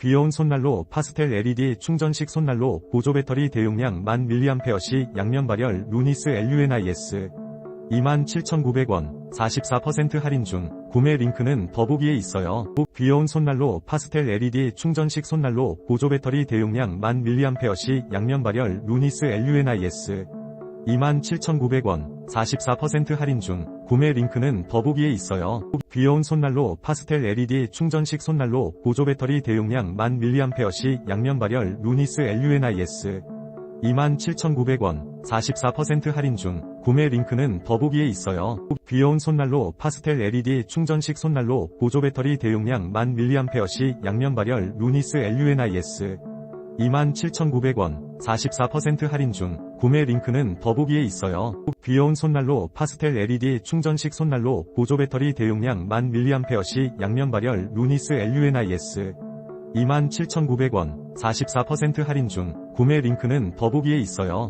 귀여운 손난로 파스텔 LED 충전식 손난로 보조 배터리 대용량 1000mAh씩 양면 발열 루니스 LUNIS 27,900원 44% 할인 중. 구매 링크는 더보기에 있어요. 귀여운 손난로 파스텔 LED 충전식 손난로 보조 배터리 대용량 1000mAh씩 양면 발열 루니스 LUNIS 27,900원 44% 할인 중 구매 링크는 더보기에 있어요. 귀여운 손난로 파스텔 LED 충전식 손난로 보조 배터리 대용량 1000mAh씩 양면 발열 루니스 LUNIS 27,900원 44% 할인 중 구매 링크는 더보기에 있어요. 귀여운 손난로 파스텔 LED 충전식 손난로 보조 배터리 대용량 1000mAh씩 양면 발열 루니스 LUNIS 27,900원 44% 할인 중 구매 링크는 더보기에 있어요. 귀여운 손난로 파스텔 LED 충전식 손난로 보조 배터리 대용량 1000mAh씩 양면 발열 루니스 LUNIS 27,900원 44% 할인 중 구매 링크는 더보기에 있어요.